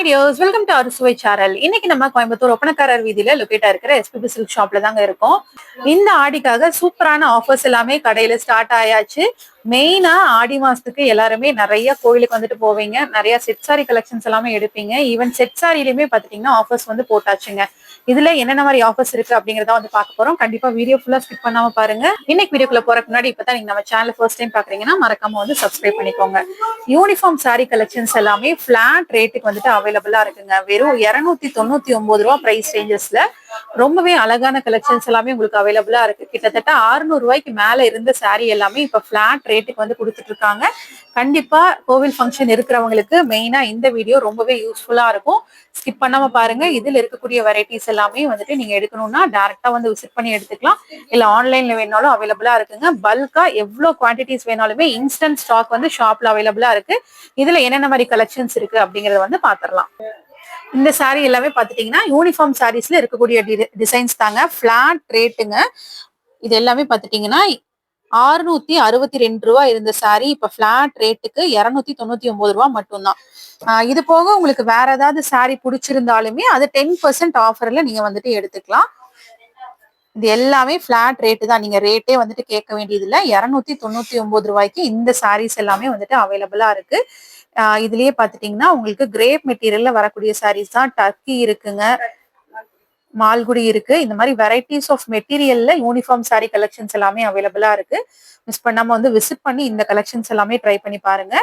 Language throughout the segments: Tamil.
ஹாய் டியோஸ் வெல்கம் டு சுவை சேனல் இன்னைக்கு நம்ம கோயம்புத்தூர் ஒப்பனக்காரர் வீதியில லொக்கேட்டா இருக்கிற எஸ்பிபி சில்க் ஷாப்ல தாங்க இருக்கோம். இந்த ஆடிக்காக சூப்பரான ஆஃபர்ஸ் எல்லாமே கடையில ஸ்டார்ட் ஆயாச்சு. மெயினா ஆடி மாசத்துக்கு எல்லாருமே நிறைய கோயிலுக்கு வந்துட்டு போவீங்க. நிறைய செட் சாரி கலெக்ஷன்ஸ் எல்லாமே எடுப்பீங்க. ஈவன் செட் சாரிலுமே பாத்துட்டீங்கன்னா ஆஃபர்ஸ் வந்து போட்டாச்சுங்க. இதுல என்னென்ன மாதிரி ஆஃபர்ஸ் இருக்கு அப்படிங்கறத வந்து பார்க்க போறோம். கண்டிப்பா வீடியோ ஃபுல்லா ஸ்கிப் பண்ணாம பாருங்க. இன்னைக்கு வீடியோக்குள்ள போறதுக்கு முன்னாடி இப்பதான் நீங்க நம்ம சேனல் ஃபர்ஸ்ட் டைம் பாக்குறீங்கன்னா மறக்காம வந்து சப்ஸ்கிரைப் பண்ணிக்கோங்க. யூனிஃபார்ம் சாரி கலெக்ஷன்ஸ் எல்லாமே பிளாட் ரேட்டுக்கு வந்துட்டு அவைலபிளா இருக்குங்க. வெறும் இருநூத்தி தொண்ணூத்தி ஒன்பது ரூபா பிரைஸ் ரேஞ்சஸ்ல ரொம்பவே அழகான கலெக்ஷன்ஸ் எல்லாமே உங்களுக்கு அவைலபிளா இருக்கு. கிட்டத்தட்ட 600 ரூபாய்க்கு மேல இருந்த சாரி எல்லாமே இப்ப பிளாட் ரேட்டுக்கு வந்து கொடுத்துட்டு இருக்காங்க கண்டிப்பா கோவில் ஃபங்க்ஷன் இருக்கிறவங்களுக்கு மெயினா இந்த வீடியோ ரொம்பவே யூஸ்ஃபுல்லா இருக்கும். ஸ்கிப் பண்ணாம பாருங்க. இதுல இருக்கக்கூடிய வெரைட்டிஸ் எல்லாமே வந்துட்டு நீங்க எடுக்கணும்னா டேரக்டா வந்து விசிட் பண்ணி எடுத்துக்கலாம். இல்ல ஆன்லைன்ல வேணாலும் அவைலபிளா இருக்குங்க. பல்கா எவ்வளவு குவான்டிட்டிஸ் வேணாலுமே இன்ஸ்டன்ட் ஸ்டாக் வந்து ஷாப்ல அவைலபிளா இருக்கு. இதுல என்னென்ன மாதிரி கலெக்ஷன்ஸ் இருக்கு அப்படிங்கறத வந்து பாத்திரலாம். இந்த சாரீ எல்லாமே பாத்துட்டீங்கன்னா யூனிஃபார்ம் சாரீஸ்ல இருக்கக்கூடிய டிசைன்ஸ் தாங்க. பிளாட் ரேட்டுங்க இது எல்லாமே பாத்துட்டீங்கன்னா ஆறுநூத்தி அறுபத்தி ரெண்டு ரூபா இருந்த சாரி இப்ப பிளாட் ரேட்டுக்கு இருநூத்தி தொண்ணூத்தி ஒன்பது ரூபா மட்டும்தான். இது போக உங்களுக்கு வேற ஏதாவது சாரி பிடிச்சிருந்தாலுமே அது டென் பர்சன்ட் ஆஃபர்ல நீங்க வந்துட்டு எடுத்துக்கலாம். இது எல்லாமே பிளாட் ரேட்டு தான். நீங்க ரேட்டே வந்துட்டு கேட்க வேண்டியது இல்லை இரநூத்தி தொண்ணூத்தி ஒன்பது ரூபாய்க்கு இந்த சாரீஸ் எல்லாமே வந்துட்டு அவைலபிளா இருக்கு. இதுலயே பாத்துட்டீங்கன்னா உங்களுக்கு கிரேப் மெட்டீரியல்ல வரக்கூடிய சாரீஸ் தான். டர்க்கி இருக்குங்க. மால்குடி இருக்கு. இந்த மாதிரி வெரைட்டிஸ் ஆஃப் மெட்டீரியல்ல யூனிஃபார்ம் சாரீ கலெக்ஷன்ஸ் எல்லாமே அவைலபிளா இருக்கு. மிஸ் பண்ணாம வந்து விசிட் பண்ணி இந்த கலெக்ஷன்ஸ் எல்லாமே ட்ரை பண்ணி பாருங்க.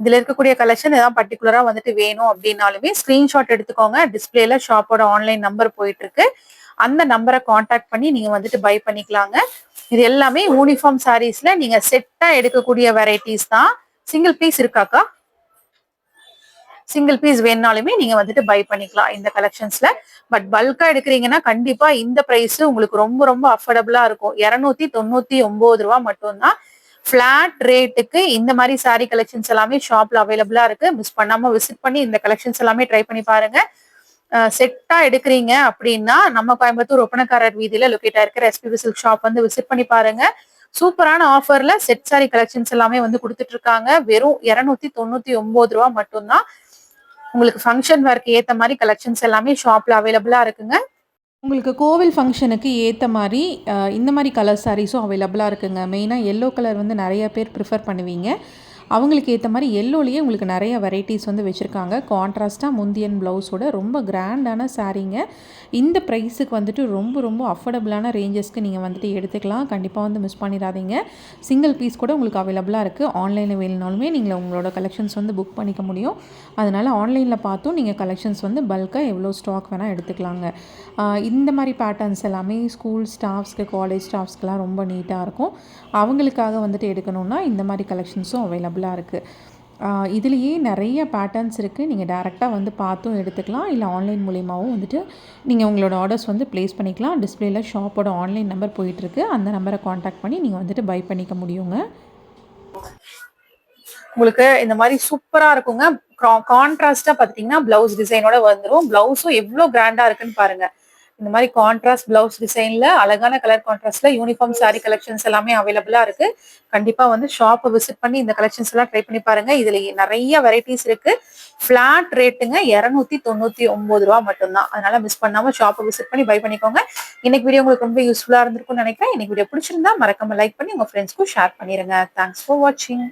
இதுல இருக்கக்கூடிய கலெக்ஷன் ஏதாவது பர்டிகுலரா வந்துட்டு வேணும் அப்படின்னாலுமே ஸ்கிரீன்ஷாட் எடுத்துக்கோங்க. டிஸ்பிளேல ஷாப்போட ஆன்லைன் நம்பர் போயிட்டு இருக்கு. அந்த நம்பரை காண்டாக்ட் பண்ணி நீங்க வந்துட்டு பை பண்ணிக்கலாங்க. இது எல்லாமே யூனிஃபார்ம் சாரீஸ்ல நீங்க செட்டா எடுக்கக்கூடிய வெரைட்டிஸ் தான். சிங்கிள் பீஸ் இருக்காக்கா? சிங்கிள் பீஸ் வேணுனாலுமே நீங்க வந்துட்டு பை பண்ணிக்கலாம் இந்த கலெக்ஷன்ஸ்ல பட் பல்கா எடுக்கிறீங்கன்னா கண்டிப்பா இந்த பிரைஸ் உங்களுக்கு ரொம்ப ரொம்ப அஃபோர்டபுளா இருக்கும். இருநூத்தி தொண்ணூத்தி ஒன்பது ரூபா மட்டும்தான். ஃபிளாட் ரேட்டுக்கு இந்த மாதிரி சாரி கலெக்ஷன்ஸ் எல்லாமே ஷாப்ல அவைலபிளா இருக்கு. மிஸ் பண்ணாம விசிட் பண்ணி இந்த கலெக்ஷன்ஸ் எல்லாமே ட்ரை பண்ணி பாருங்க. செட்டா எடுக்கிறீங்க அப்படின்னா நம்ம கோயம்புத்தூர் ஒப்பனக்காரர் வீதியில லொக்கேட் ஆயிருக்கிற எஸ்பிபி சில்க் ஷாப் வந்து விசிட் பண்ணி பாருங்க. சூப்பரான ஆஃபர்ல செட் சாரி கலெக்ஷன்ஸ் எல்லாமே வந்து கொடுத்துட்டு இருக்காங்க. வெறும் இருநூத்தி தொண்ணூத்தி ஒன்பது ரூபா மட்டும்தான். உங்களுக்கு ஃபங்க்ஷன் வேர்க்கு ஏற்ற மாதிரி கலெக்ஷன்ஸ் எல்லாமே ஷாப்பில் அவைலபிளாக இருக்குங்க. உங்களுக்கு கோவில் ஃபங்க்ஷனுக்கு ஏற்ற மாதிரி இந்த மாதிரி கலர் சாரீஸும் அவைலபிளாக இருக்குங்க. மெயினாக எல்லோ கலர் வந்து நிறைய பேர் ப்ரிஃபர் பண்ணுவீங்க. அவங்களுக்கு ஏற்ற மாதிரி எல்லோலேயே உங்களுக்கு நிறைய வெரைட்டிஸ் வந்து வச்சுருக்காங்க. கான்ட்ராஸ்ட்டாக முந்தியன் ப்ளவுஸோட ரொம்ப கிராண்டான சாரீங்க இந்த ப்ரைஸுக்கு வந்துட்டு ரொம்ப ரொம்ப அஃபோர்டபுளான ரேஞ்சஸ்க்கு நீங்கள் வந்துட்டு எடுத்துக்கலாம். கண்டிப்பாக வந்து மிஸ் பண்ணிடாதீங்க. சிங்கிள் பீஸ் கூட உங்களுக்கு அவைலபிளாக இருக்குது ஆன்லைனில் வேணுனாலுமே நீங்கள் உங்களோட கலெக்ஷன்ஸ் வந்து புக் பண்ணிக்க முடியும். அதனால் ஆன்லைனில் பார்த்தும் நீங்கள் கலெக்ஷன்ஸ் வந்து பல்காக எவ்வளோ ஸ்டாக் வேணால் எடுத்துக்கலாங்க. இந்த மாதிரி பேட்டர்ன்ஸ் எல்லாமே ஸ்கூல் ஸ்டாஃப்ஸ்க்கு காலேஜ் ஸ்டாஃப்ஸ்க்குலாம் ரொம்ப நீட்டாக இருக்கும். அவங்களுக்காக வந்துட்டு எடுக்கணும்னா இந்த மாதிரி கலெக்ஷன்ஸும் அவைலபிள் அவைலபிளாக இருக்குது இதுலேயே நிறைய பேட்டர்ன்ஸ் இருக்குது நீங்கள் டேரெக்டாக வந்து பார்த்தும் எடுத்துக்கலாம். இல்லை ஆன்லைன் மூலியமாகவும் வந்துட்டு நீங்கள் உங்களோட ஆர்டர்ஸ் வந்து ப்ளேஸ் பண்ணிக்கலாம். டிஸ்பிளேயில் ஷாப்போட ஆன்லைன் நம்பர் போயிட்டுருக்கு. அந்த நம்பரை காண்டாக்ட் பண்ணி நீங்கள் வந்துட்டு பை பண்ணிக்க முடியுங்க. உங்களுக்கு இந்த மாதிரி சூப்பரா இருக்குங்க. கான்ட்ராஸ்டா பாத்தீங்கன்னா பிளவுஸ் டிசைனோட வந்துடும் பிளவுஸும் எவ்வளவு கிராண்டா இருக்குன்னு பாருங்க. இந்த மாதிரி கான்ட்ராஸ்ட் பிளவுஸ் டிசைன்ல அழகான கலர் கான்ட்ராஸ்ட்ல யூனிஃபார்ம் சாரி கலெக்ஷன்ஸ் எல்லாமே அவைலபிளா இருக்கு. கண்டிப்பா வந்து ஷாப்பை விசிட் பண்ணி இந்த கலெக்ஷன்ஸ் எல்லாம் ட்ரை பண்ணி பாருங்க. இதுல நிறைய வெரைட்டிஸ் இருக்கு. பிளாட் ரேட்டுங்க இருநூத்தி தொண்ணூத்தி ஒன்பது ரூபா மட்டும்தான். அதனால மிஸ் பண்ணாம ஷாப்பை விசிட் பண்ணி பை பண்ணிக்கோங்க. இன்னைக்கு வீடியோ உங்களுக்கு ரொம்ப யூஸ்ஃபுல்லா இருந்திருக்கும்னு நினைக்கிறேன். இன்னைக்கு வீடியோ பிடிச்சிருந்தா மறக்காம லைக் பண்ணி உங்க ஃப்ரெண்ட்ஸ்க்கும் ஷேர் பண்ணிருங்க. தேங்க்ஸ் ஃபார் வாட்சிங்